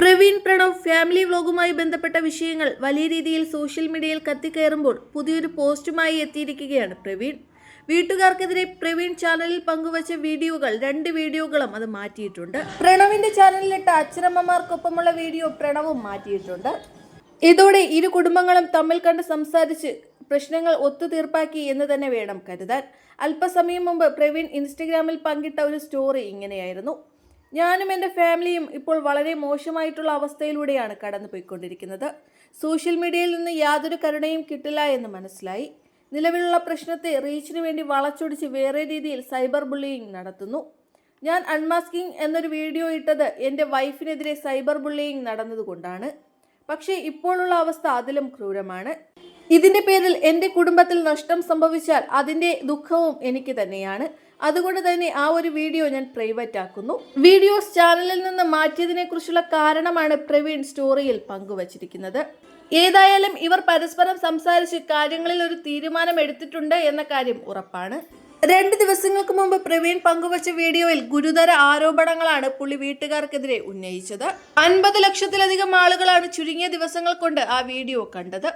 Praveen Pranav family വ്ലോഗുമായി ബന്ധപ്പെട്ട വിഷയങ്ങൾ വലിയ രീതിയിൽ സോഷ്യൽ മീഡിയയിൽ കത്തിക്കയറുമ്പോൾ പുതിയൊരു പോസ്റ്റുമായി എത്തിയിരിക്കുകയാണ് പ്രവീൺ. വീട്ടുകാർക്കെതിരെ പ്രവീൺ ചാനലിൽ പങ്കുവച്ച വീഡിയോകൾ രണ്ട് വീഡിയോകളും അത് മാറ്റിയിട്ടുണ്ട്. പ്രണവിന്റെ ചാനലിലിട്ട അച്ഛനമ്മമാർക്കൊപ്പമുള്ള വീഡിയോ പ്രണവും മാറ്റിയിട്ടുണ്ട്. ഇതോടെ ഇരു കുടുംബങ്ങളും തമ്മിൽ കണ്ട് സംസാരിച്ച് പ്രശ്നങ്ങൾ ഒത്തുതീർപ്പാക്കി എന്ന് തന്നെ വേണം കരുതാൻ. അല്പസമയം മുമ്പ് പ്രവീൺ ഇൻസ്റ്റഗ്രാമിൽ പങ്കിട്ട ഒരു സ്റ്റോറി ഇങ്ങനെയായിരുന്നു. ഞാനും എന്റെ ഫാമിലിയും ഇപ്പോൾ വളരെ മോശമായിട്ടുള്ള അവസ്ഥയിലൂടെയാണ് കടന്നുപോയിക്കൊണ്ടിരിക്കുന്നത്. സോഷ്യൽ മീഡിയയിൽ നിന്ന് യാതൊരു കരുണയും കിട്ടില്ല എന്ന് മനസ്സിലായി. നിലവിലുള്ള പ്രശ്നത്തെ റീച്ചിന് വേണ്ടി വളച്ചൊടിച്ച് വേറെ രീതിയിൽ സൈബർ ബുള്ളിയിങ് നടത്തുന്നു. ഞാൻ അൺമാസ്കിംഗ് എന്നൊരു വീഡിയോ ഇട്ടത് എന്റെ വൈഫിനെതിരെ സൈബർ ബുള്ളിയിങ് നടന്നതുകൊണ്ടാണ്. പക്ഷേ ഇപ്പോഴുള്ള അവസ്ഥ അതിലും ക്രൂരമാണ്. ഇതിന്റെ പേരിൽ എന്റെ കുടുംബത്തിൽ നഷ്ടം സംഭവിച്ചാൽ അതിന്റെ ദുഃഖവും എനിക്ക് തന്നെയാണ്. അതുകൊണ്ട് തന്നെ ആ ഒരു വീഡിയോ ഞാൻ പ്രൈവറ്റ് ആക്കുന്നു. വീഡിയോസ് ചാനലിൽ നിന്ന് മാറ്റിയതിനെ കുറിച്ചുള്ള കാരണമാണ് പ്രവീൺ സ്റ്റോറിയിൽ പങ്കുവച്ചിരിക്കുന്നത്. ഏതായാലും ഇവർ പരസ്പരം സംസാരിച്ച് കാര്യങ്ങളിൽ ഒരു തീരുമാനം എടുത്തിട്ടുണ്ട് എന്ന കാര്യം ഉറപ്പാണ്. രണ്ട് ദിവസങ്ങൾക്ക് മുമ്പ് പ്രവീൺ പങ്കുവച്ച വീഡിയോയിൽ ഗുരുതര ആരോപണങ്ങളാണ് പുള്ളി വീട്ടുകാർക്കെതിരെ ഉന്നയിച്ചത്. അൻപത് ലക്ഷത്തിലധികം ആളുകളാണ് ചുരുങ്ങിയ ദിവസങ്ങൾ കൊണ്ട് ആ വീഡിയോ കണ്ടത്.